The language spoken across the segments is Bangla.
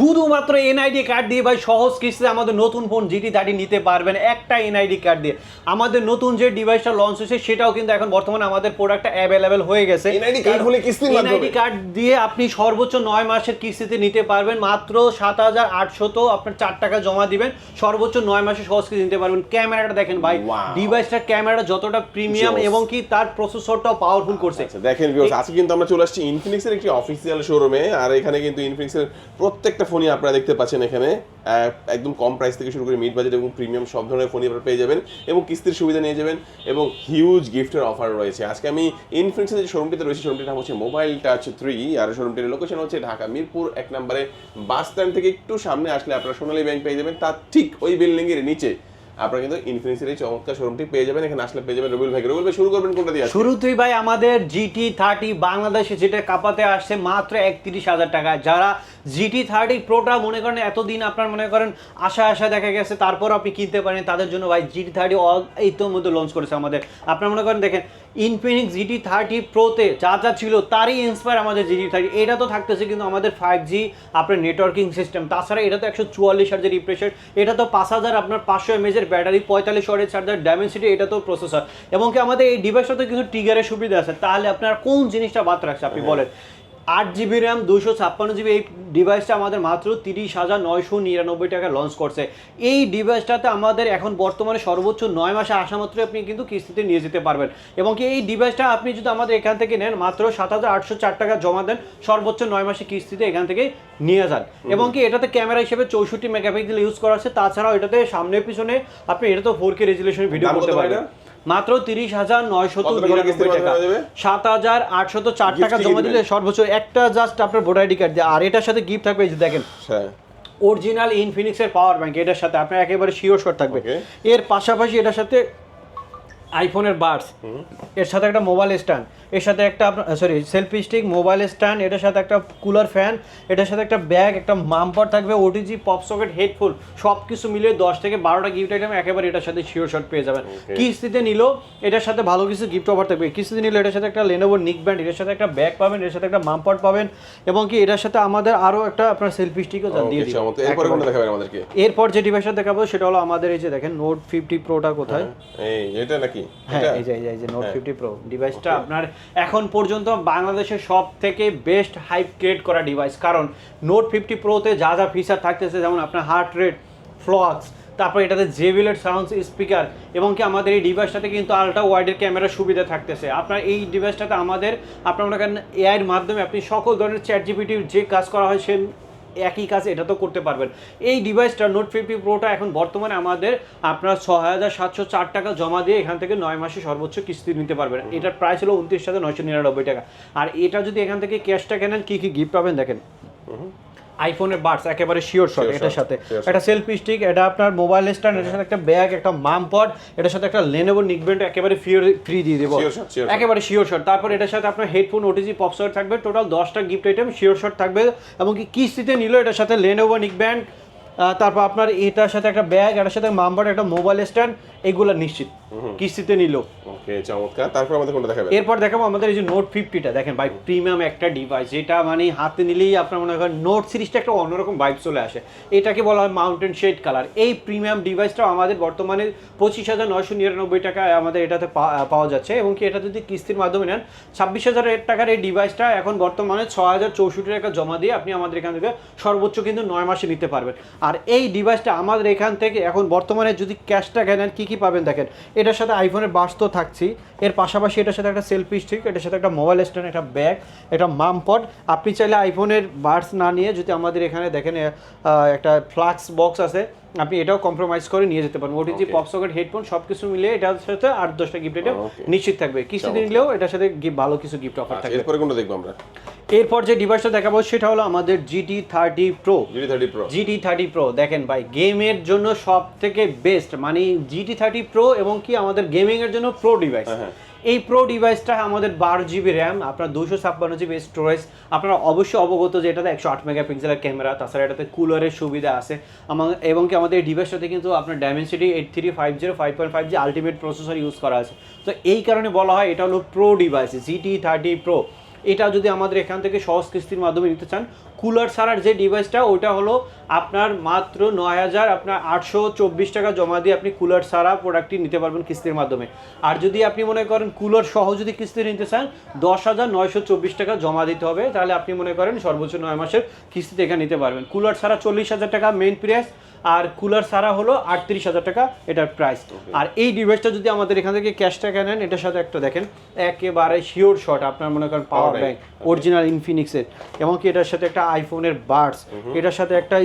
শুধুমাত্র এনআইডি কার্ড দিয়ে ভাই সহজ কিস্তিতে আমাদের নতুন ফোন জিটি থার্টি নিতে পারবেন একটা এনআইডি কার্ড দিয়ে। আমাদের নতুন যে ডিভাইসটা লঞ্চ হয়েছে সেটাও কিন্তু এখন বর্তমানে আমাদের প্রোডাক্টটা অ্যাভেলেবেল হয়ে গেছে। NID card হলে কিস্তির এনআইডি কার্ড দিয়ে আপনি সর্বোচ্চ নয় মাসের কিস্তিতে নিতে পারবেন মাত্র সাত হাজার আটশত আপনার চার টাকা জমা দিবেন সর্বোচ্চ নয় মাসে সহজ কিস্তি নিতে পারবেন। ক্যামেরাটা দেখেন ভাই. ডিভাইসটার ক্যামেরা যতটা প্রিমিয়াম এবং কি তার প্রসেসরটাও পাওয়ারফুল করছে। আচ্ছা দেখেন ভিউয়ার্স আজকে কিন্তু আমরা চলে আসছি ইনফিনিক্সের একটি অফিসিয়াল শোরুমে আর এখানে কিন্তু ইনফিনিক্সের প্রত্যেকটা ফোনই আপনারা দেখতে পাচ্ছেন এখানে। একদম কম প্রাইস থেকে শুরু করে মিড বাজেট এবং প্রিমিয়াম সব ধরনের ফোনই আপনারা পেয়ে যাবেন এবং কিস্তির সুবিধা নিয়ে যাবেন এবং হিউজ গিফটের অফার রয়েছে। আজকে আমি ইনফিনিক্সের যে শোরুমটিতে রয়েছে শোরুমটির নাম হচ্ছে মোবাইল টাচ থ্রি আর শোরুমটির লোকেশন হচ্ছে ঢাকা মিরপুর, এক নম্বরে বাস স্ট্যান্ড থেকে একটু সামনে আসলে আপনারা সোনালী ব্যাংক পেয়ে যাবেন। তার ঠিক ওই বিল্ডিংয়ের নিচে আপনারা কিন্তু ইনফিনিক্সের এই চমৎকার শোরুমটি পেয়ে যাবেন, এখানে আসলে পেয়ে যাবেন রবিউল ভাই। রবিউল ভাই, শুরু করবেন কোনটা দিয়ে শুরুতেই ভাই আমাদের জিটি থার্টি বাংলাদেশে যেটা কাপাতে আসছে মাত্র একত্রিশ হাজার টাকা। যারা জিটি থার্টি প্রোটা মনে করেন এতদিন আপনার মনে করেন আশা আশা দেখা গেছে তারপর আপনি কিনতে পারেন। তাদের জন্য ভাই জিটি থার্টি এই তো লঞ্চ করেছে আমাদের। আপনার মনে করেন দেখেন ইনফিনিক্স জিটি থার্টি প্রোতে যা যা ছিল তারই ইন্সপায়ার আমাদের জিটি থার্টি এটা তো থাকতেছে কিন্তু আমাদের ফাইভ জি আপনার নেটওয়ার্কিং সিস্টেম তাছাড়া এটা তো একশো চুয়াল্লিশ হাজার রিপ্রেশার এটা তো পাঁচ হাজার আপনার পাঁচশো এমএজের ব্যাটারি পঁয়তাল্লিশ হাজার চার্জার ডায়মেন্সিটি এটা তো প্রসেসর এবং কি আমাদের এই ডিভাইসটাতে কিছু টিগারের সুবিধা আছে। তাহলে আপনার কোন জিনিসটা বাদ রাখছে আপনি বলেন? আট জিবি র্যাম দুশো ছাপ্পান্ন জিবি এই ডিভাইসটা আমাদের মাত্র তিরিশ হাজার নয়শো নিরানব্বই টাকা লঞ্চ করছে। এই ডিভাইসটাতে আমাদের এখন বর্তমানে সর্বোচ্চ নয় মাসে আসা মাত্রই আপনি কিন্তু কিস্তিতে নিয়ে যেতে পারবেন। এবং কি এই ডিভাইসটা আপনি যদি আমাদের এখান থেকে নেন মাত্র সাত হাজার আটশো চার টাকা জমা দেন সর্বোচ্চ নয় মাসে কিস্তিতে এখান থেকে নিয়ে যান। এবং কি এটাতে ক্যামেরা হিসেবে চৌষট্টি মেগাপিক্সেল ইউজ করা আছে। তাছাড়াও এটাতে সামনে পিছনে আপনি এটা তো ফোর কে রেজুলেশন ভিডিও করতে পারবেন? মাত্র তিরিশ হাজার নয়শত টাকা। সাত হাজার আটশত চার টাকা জমা দিলে সর্বোচ্চ একটা জাস্ট আপনার ভোটার আইডি কার্ড দিয়ে। আর এটার সাথে গিফট থাকবে এই যে দেখেন। অরিজিনাল ইনফিনিক্সের পাওয়ার ব্যাংক এটার সাথে আপনার একেবারে শিওর শট থাকবে। এর পাশাপাশি এটার সাথে আইফোনের বার্স। এর সাথে একটা মোবাইল স্ট্যান্ড। এর সাথে একটা sorry selfie stick mobile stand এটার সাথে একটা কুলার ফ্যান এটার সাথে একটা ব্যাগ একটা মাম্পার থাকবে ওটিজি পপ সকেট হেডফোন সব কিছু মিলিয়ে দশ থেকে বারোটা গিফট আইটেম একেবারে এটার সাথে শিওর শট পেয়ে যাবেন। কিস্তিতে নিলেও এটার সাথে ভালো কিছু গিফট অফার থাকবে। কিস্তিতে নিলে এটার সাথে একটা লেনোভো নিক ব্যান্ড এটার সাথে একটা ব্যাগ পাবেন এর সাথে একটা মাম্পার পাবেন এবং কি এটার সাথে আমাদের আরও একটা আপনার সেলফি স্টিকও দিয়ে এরপরে যে ডিভাইসটা দেখাবো সেটা হলো আমাদের এই যে দেখেন নোট ফিফটি প্রোটা কোথায়? এই এটা নাকি? হ্যাঁ এই যে এই যে- নোট। ফিফটি প্রো ডিভাইসটা আপনার এখন পর্যন্ত বাংলাদেশের সব থেকে বেস্ট হাইপ ক্রিয়েট করা ডিভাইস কারণ নোট ফিফটি প্রোতে যা যা ফিচার থাকতেছে যেমন আপনার হার্ট রেট ফ্লক্স তারপর এটাতে জেভিলেট সাউন্ড স্পিকার এবং কি আমাদের এই ডিভাইসটাতে কিন্তু আলট্রা ওয়াইডের ক্যামেরার সুবিধা থাকতেছে। আপনার এই ডিভাইসটাতে আমাদের আপনার মনে করেন এআইয়ের মাধ্যমে আপনি সকল ধরনের চ্যাট জিপিটির যে কাজ করা হয় সে একই কাজ এটা তো করতে পারবেন। এই ডিভাইসটা নোট ফিফটি প্রোটা এখন বর্তমানে আমাদের আপনার ছ হাজার সাতশো চার টাকা জমা দিয়ে এখান থেকে নয় মাসে সর্বোচ্চ কিস্তি নিতে পারবেন। এটার প্রাইস হলো উনত্রিশ হাজার নয়শো নিরানব্বই টাকা। আর এটা যদি এখান থেকে ক্যাশটা কেনেন কী কী গিফট পাবেন দেখেন। আইফোনের বাডস একেবারে শিওর শট এটার সাথে। একটা সেলফি স্টিক এটা আপনার মোবাইল স্ট্যান্ড এটার সাথে একটা ব্যাগ একটা মাম পড এটার সাথে একটা লেনোভো নিকবেন্ট একেবারে ফ্রি ফ্রি দিয়ে দেবো. একেবারে শিওর শট তারপর এটার সাথে আপনার হেডফোন ওটিজি পপসর থাকবে। টোটাল দশটা গিফট আইটেম শিওর শট থাকবে। এবং কি কিস্তিতে নিল এটার সাথে লেনোভো নিকব্যান্ড তারপর আপনার এটার সাথে একটা ব্যাগ এটার সাথে মাম্বার একটা মোবাইল স্ট্যান্ড এগুলো নিশ্চিত। কিস্তিতে নিল। ওকে চমৎকার। তারপর আমাদের কোনটা দেখাবেন। এরপর দেখাবো আমাদের এই যে নোট ফিফটিটা দেখেন ভাই প্রিমিয়াম একটা ডিভাইস যেটা মানে হাতে নিলেই আপনার মনে করেন নোট সিরিজটা একটা অন্যরকম বাইক চলে আসে। এটাকে বলা হয় মাউন্টেন শেড কালার এই প্রিমিয়াম ডিভাইসটাও আমাদের বর্তমানে পঁচিশ হাজার নয়শো নিরানব্বই টাকায় আমাদের এটাতে পাওয়া যাচ্ছে। এবং কি এটা যদি কিস্তির মাধ্যমে নেন ছাব্বিশ হাজার টাকার এই ডিভাইসটা এখন বর্তমানে ছ হাজার চৌষট্টি টাকা জমা দিয়ে আপনি আমাদের এখান থেকে সর্বোচ্চ কিন্তু নয় মাসে নিতে পারবেন। আর এই ডিভাইসটা আমাদের এখান থেকে এখন বর্তমানে যদি ক্যাশটা কেনেন কী কী পাবেন দেখেন? এটার সাথে আইফোনের বাস তো থাকছি। এর পাশাপাশি এটার সাথে একটা সেলফি স্টিক এটার সাথে একটা মোবাইল স্ট্যান্ড একটা ব্যাগ একটা মাম পড আপনি চাইলে আইফোনের বাডস না নিয়ে যদি আমাদের এখানে দেখেন একটা ফ্লাক্স বক্স আছে আপনি এটাও কম্প্রোমাইজ করে নিয়ে যেতে পারেন। ওটিজি. পপ সকেট হেডফোন সব কিছু মিলিয়ে এটার সাথে আট দশটা গিফট এটা নিশ্চিত থাকবে। চমৎকার। নিলেও এটার সাথে ভালো কিছু গিফট অফার আচ্ছা, থাকবে। এরপরে কোনটা দেখব আমরা? এরপর যে ডিভাইসটা দেখাবো সেটা হলো আমাদের GT thirty pro GD thirty pro GT thirty pro দেখেন ভাই গেমের জন্য সব থেকে বেস্ট মানে জিটি থার্টি প্রো এবং কি আমাদের গেমিং এর জন্য প্রো ডিভাইস হ্যাঁ, হ্যাঁ। এই প্রো ডিভাইসটা আমাদের বারো জিবি র্যাম আপনার দুশো ছাপ্পান্ন জিবি স্টোরেজ আপনারা অবশ্যই অবগত যে এটাতে একশো আট মেগাপিক্সেলের ক্যামেরা তাছাড়া এটাতে কুলারের সুবিধা আছে। এবং কি আমাদের এই ডিভাইসটাতে কিন্তু আপনার Dimensity eight three five zero five point five G ultimate processor use করা আছে। তো এই কারণে বলা হয় এটা হলো pro device GT thirty pro এটা যদি আমাদের এখান থেকে সহজ কিস্তির মাধ্যমে নিতে চান কুলার ছাড়ার যে ডিভাইসটা ওটা হলো আপনার মাত্র নয় হাজার আপনার আটশো চব্বিশ টাকা জমা দিয়ে আপনি কুলার ছাড়া প্রোডাক্টটি নিতে পারবেন কিস্তির মাধ্যমে। আর যদি আপনি মনে করেন কুলার সহ যদি কিস্তি নিতে চান দশ হাজার নয়শো চব্বিশ টাকা জমা দিতে হবে। তাহলে আপনি মনে করেন সর্বোচ্চ নয় মাসের কিস্তিতে এখানে নিতে পারবেন। কুলার ছাড়া চল্লিশ হাজার টাকা মেন প্রাইস আর কুলার ছাড়া হলো আটত্রিশ হাজার টাকা এটার প্রাইস আর এই ডিভাইসটা যদি আমাদের এখান থেকে ক্যাশ টাকা নেন এটার সাথে একটা দেখেন একেবারে শিওর শট আপনার মনে করেন পাওয়ার ব্যাংক অরিজিনাল ইনফিনিক্সের এবং কি এটার সাথে একটা আইফোনের বাডস এটার সাথে একটা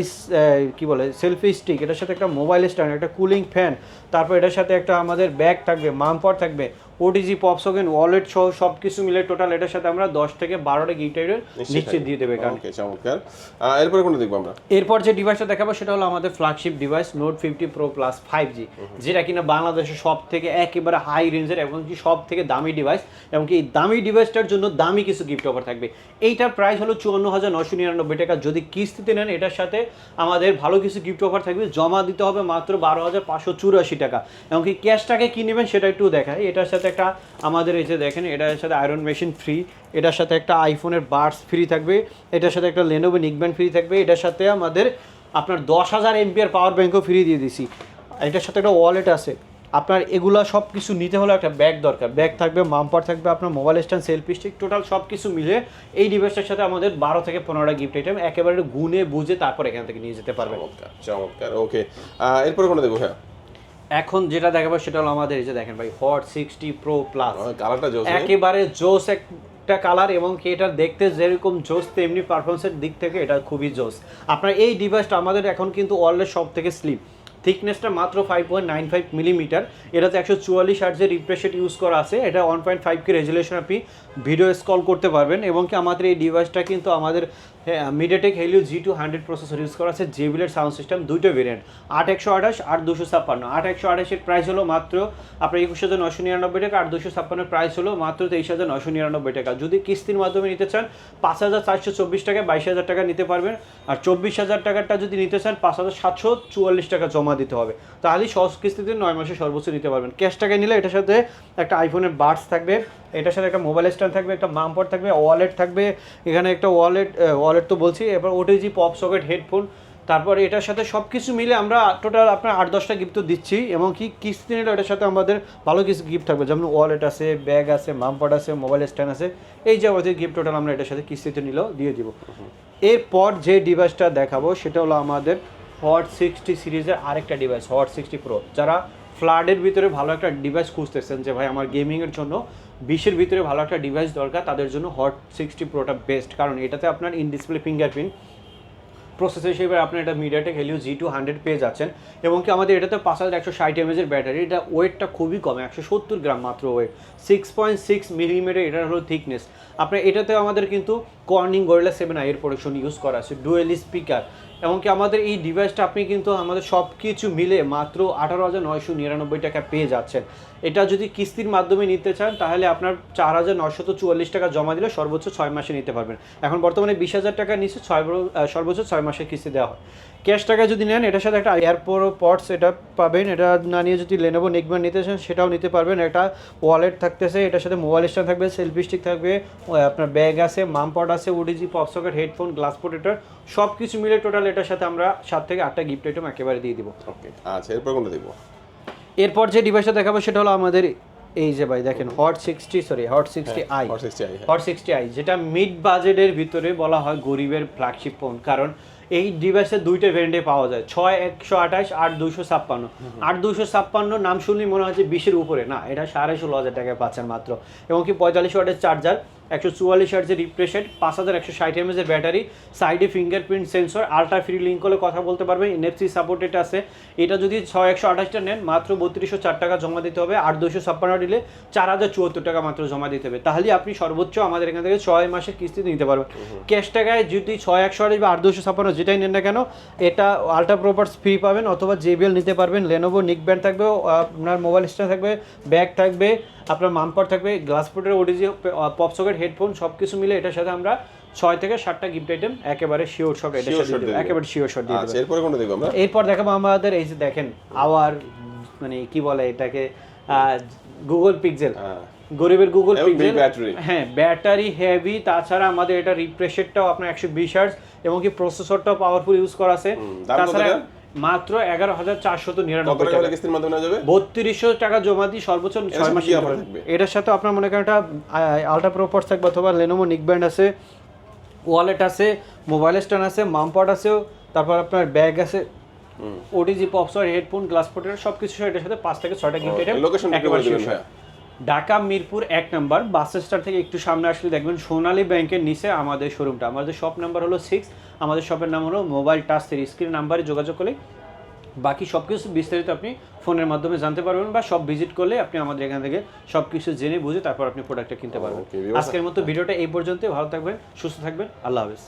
কি বলে সেলফি স্টিক এটার সাথে একটা মোবাইল স্ট্যান্ড একটা কুলিং ফ্যান তারপর এটার সাথে একটা আমাদের ব্যাগ থাকবে মামপট থাকবে ওটিজি পপসোগেন ওয়ালেট সহ সব কিছু মিলে টোটাল এটার সাথে আমরা দশ থেকে বারোটা গিটারের নিশ্চিত দিয়ে দেবে কারণ ওকে চমৎকার। এরপরে কোনটা দেখব আমরা? এরপর যে ডিভাইসটা দেখাবো সেটা হলো আমাদের flagship device note fifty pro plus five G যেটা কিনা বাংলাদেশের সব থেকে একেবারে হাই রেঞ্জের এবং কি সব থেকে দামি ডিভাইস এবং কি এই দামি ডিভাইসটার জন্য দামি কিছু গিফট অফার থাকবে। এইটার প্রাইস হলো চুয়ান্ন হাজার নশো নিরানব্বই টাকা। যদি কিস্তিতে নেন এটার সাথে আমাদের ভালো কিছু গিফট অফার থাকবে। জমা দিতে হবে মাত্র বারো হাজার পাঁচশো চুরাশি টাকা। এবং কি ক্যাশটাকে কি নেবেন সেটা একটু দেখায় এটার সাথে একটা আমাদের এই যে দেখেন, এটার সাথে আয়রন মেশিন ফ্রি এটার সাথে একটা আইফোনের বার্স ফ্রি থাকবে, এটার সাথে একটা লেনোভো নিকব্যান্ড ফ্রি থাকবে, এটার সাথে আমাদের আপনার দশ হাজার এমপিআর পাওয়ার ব্যাঙ্কও ফ্রি দিয়ে দিছি। এটার সাথে একটা ওয়ালেট আছে। আপনার এগুলা সব কিছু নিতে হলে একটা ব্যাগ দরকার। ব্যাগ থাকবে মাম্পার থাকবে, আপনার mobile stand selfie stick total সব কিছু মিলে এই ডিভাইসটার সাথে আমাদের বারো থেকে পনেরোটা গিফট আইটেম একেবারে গুনে, বুঝে তারপর এখান থেকে নিয়ে যেতে পারবেন। চমৎকার ওকে এরপরে কোনটা দেখব হ্যাঁ এখন যেটা দেখাবো সেটা হলো আমাদের এই যে দেখেন ভাই হট সিক্সটি প্রো প্লাস কালারটা জোস একেবারে জোস একটা কালার এবং কি এটা দেখতে যেরকম জোস তেমনি পারফরমেন্সের দিক থেকে এটা খুবই জোস। আপনার এই ডিভাইসটা আমাদের এখন কিন্তু ওয়ার্ল্ডের সব থেকে স্লিম থিকনেসটা মাত্র five point nine five millimetre এটাতে একশো চুয়াল্লিশ আর্টসের রিফ্রেশেট ইউজ করা আছে। এটা one point five K resolution আপনি ভিডিও স্কল করতে পারবেন এবং কি আমাদের এই ডিভাইসটা কিন্তু আমাদের MediaTek Helio G two hundred processor use করা আছে জেবিলের সাউন্ড সিস্টেম দুটো ভেরিয়েন্ট আট একশো আঠাশ আট দুশো ছাপ্পান্ন। আট একশো আঠাশের প্রাইস হলো মাত্র আপনার একুশ হাজার নশো নিরানব্বই টাকা আট দুশো ছাপ্পান্নের প্রাইস হলো মাত্র তেইশ হাজার নশো নিরানব্বই টাকা। যদি কিস্তির মাধ্যমে নিতে চান, পাঁচ হাজার চারশো চব্বিশ টাকা, বাইশ হাজার টাকা নিতে পারবেন। আর চব্বিশ হাজার টাকাটা যদি নিতে চান, পাঁচ হাজার সাতশো চুয়াল্লিশ টাকা জমা দিতে হবে। তাহলেই সহজ কিস্তিতে নয় মাসে সর্বোচ্চ নিতে পারবেন। ক্যাশ টাকা নিলে এটার সাথে একটা আইফোনের বাডস থাকবে। এটার সাথে একটা মোবাইল স্ট্যান্ড থাকবে, একটা মামপট থাকবে ওয়ালেট থাকবে, এখানে একটা ওয়ালেট ওয়ালেট তো বলছি এবার ওটিজি পপ সকেট হেডফোন তারপর এটার সাথে সব কিছু মিলে আমরা টোটাল আপনার আট, দশটা গিফট তো দিচ্ছি, এবং কি কিস্তি নিলে এটার সাথে আমাদের ভালো কিছু গিফট থাকবে, যেমন ওয়ালেট আছে ব্যাগ আছে মামপট আছে মোবাইল স্ট্যান্ড আছে, এই যাবতীয় গিফট টোটাল আমরা এটার সাথে কিস্তিতে নিলেও দিয়ে দিব। এরপর যে ডিভাইসটা দেখাবো, সেটা হলো আমাদের হট সিক্সটি সিরিজের আরেকটা ডিভাইস হট সিক্সটি প্রো যারা ফ্লাডের ভিতরে ভালো একটা ডিভাইস খুঁজতেছেন যে, ভাই, আমার গেমিংয়ের জন্য বিশের ভিতরে ভালো একটা ডিভাইস দরকার, তাদের জন্য হট সিক্সটি প্রোটা বেস্ট কারণ এটাতে আপনার ইন ডিসপ্লে ফিঙ্গারপ্রিন্ট প্রসেসর হিসেবে আপনার এটা MediaTek Helio G two hundred পেয়ে যাচ্ছেন। এবং কি আমাদের এটাতে পাঁচ হাজার একশো ষাট এমএজের ব্যাটারি এটা ওয়েটটা খুবই কম, একশো সত্তর গ্রাম মাত্র weight six point six millimetre এটার হলো থিকনেস আপনার এটাতে আমাদের কিন্তু কর্নিং গরিলা সেভেন আইয়ের প্রোডাকশন ইউজ করা আছে ডুয়েল স্পিকার এমনকি আমাদের এই ডিভাইসটা আপনি কিন্তু আমাদের সব কিছু মিলে মাত্র আঠারো হাজার নয়শো নিরানব্বই টাকা পেয়ে যাচ্ছেন। এটা যদি কিস্তির মাধ্যমে নিতে চান, তাহলে আপনার চার হাজার নশত চুয়াল্লিশ টাকা জমা দিলে সর্বোচ্চ ছয় মাসে নিতে পারবেন। এখন বর্তমানে বিশ হাজার টাকা নিচে ছয় সর্বোচ্চ ছয় মাসের কিস্তি দেওয়া হয়। ক্যাশ টাকা যদি নেন, এটার সাথে একটা এয়ারপোর্ট পটস এটা পাবেন। এটা না নিয়ে যদি লেনোভো নেকব্যান্ড নিতে চান, সেটাও নিতে পারবেন। একটা ওয়ালেট থাকতেছে, এটার সাথে মোবাইল স্ট্যান্ড থাকবে সেলফি স্টিক থাকবে আপনার ব্যাগ আছে মামপট আছে OTG pop socket headphone glass protector সব কিছু মিলে টোটাল এটার সাথে আমরা সাত থেকে আটটা গিফট আইটেম একেবারে দিয়ে দিব। ওকে আচ্ছা এরপর কোনটা দেখব এরপর যে ডিভাইসটা দেখাবো সেটা হলো আমাদের এই যে ভাই দেখেন hot sixty sorry hot sixty I hot sixty I যেটা মিড বাজেটের ভিতরে বলা হয় গরিবের ফ্ল্যাগশিপ ফোন কারণ এই ডিভাইসের দুইটা ভেরিয়েন্টে পাওয়া যায় ছয় একশো আঠাশ আট দুশো ছাপ্পান্ন। আট দুশো ছাপ্পান্ন নাম শুনলেই মনে হয় যে বিশের উপরে না এটা সাড়ে ষোলো হাজার টাকায় পাচ্ছেন মাত্র এবং কি পঁয়তাল্লিশ ওয়াটের চার্জার একশো চুয়াল্লিশ হার্জের রিফ্রেশেড পাঁচ হাজার একশো ষাট এমএজের ব্যাটারি সাইডে fingerprint sensor ultra free link করলে কথা বলতে পারবেন এনএফসি সাপোর্টেড আছে। এটা যদি ছয় একশো আঠাশটা নেন মাত্র বত্রিশশো চার টাকা জমা দিতে হবে আট দুশো ছাপ্পান্ন দিলে চার হাজার চুয়াত্তর টাকা মাত্র জমা দিতে হবে। তাহলে আপনি সর্বোচ্চ আমাদের এখান থেকে ছয় মাসের কিস্তি নিতে পারবেন। ক্যাশ টাকায় যদি ছয় একশো আঠাশ বা আট দুশো ছাপ্পান্ন যেটাই নেন না কেন এটা আলট্রা প্রপার্স ফ্রি পাবেন অথবা জেবিএল নিতে পারবেন লেনোভো নিক ব্যান্ড থাকবে আপনার মোবাইল স্ট্যান্ড থাকবে ব্যাগ থাকবে আপনার মামপার থাকবে গ্লাস ফুটের ওডিজি পপ সকেট হেডফোন সব কিছু মিলে এটার সাথে আমরা ছয় থেকে সাতটা গিফট আইটেম একেবারে শিওর এটার সাথে দেবো। দেবেন। একেবারে শিওর শট দিয়ে আচ্ছা দেবো এরপরে কোনটা দেখব আমরা এরপর দেখাবো আমাদের এই যে দেখেন আওয়ার মানে কি বলে এটাকে গুগল পিক্সেল হ্যাঁ। গরিবের গুগল পিক্সেল। হ্যাঁ ব্যাটারি হেভি তাছাড়া আমাদের এটা রিফ্রেশেরটাও আপনার একশো বিশ হার্স এবং কি প্রসেসরটাও পাওয়ারফুল ইউজ করা আছে তাছাড়া এটা? মাত্র এগারো হাজার চারশত নিরানব্বই টাকা কিস্তির মাধ্যমে নেওয়া যাবে? বত্রিশশো টাকা জমা দিয়ে সর্বোচ্চ ছয় মাস? এটার সাথে আপনার মনে করেন একটা আলট্রা প্রো পডস থাকবে অথবা লেনোভো নিক ব্যান্ড আছে ওয়ালেট আছে মোবাইল স্ট্যান্ড আছে মামপড আছে তারপর আপনার ব্যাগ আছে। ওটিজি পপসর হেডফোন গ্লাস প্রোটেক্টর সব কিছু এটার সাথে পাঁচ থেকে ছয়টা gift item location Dhaka Mirpur এক নাম্বার। বাস স্ট্যান্ড থেকে একটু সামনে আসলে দেখবেন সোনালী ব্যাংকের নিচে আমাদের শোরুমটা। আমাদের শপ নাম্বার হলো সিক্স। আমাদের শপের নাম হলো মোবাইল টাচ থ্রি। স্ক্রিন নাম্বারে যোগাযোগ করলে বাকি সব কিছু বিস্তারিত আপনি ফোনের মাধ্যমে জানতে পারবেন বা সব ভিজিট করলে আপনি আমাদের এখান থেকে সব কিছু জেনে বুঝে তারপর আপনি প্রোডাক্টটা কিনতে পারবেন। আজকের মতো ভিডিওটা এই পর্যন্ত ভালো থাকবেন সুস্থ থাকবেন। আল্লাহ হাফেজ।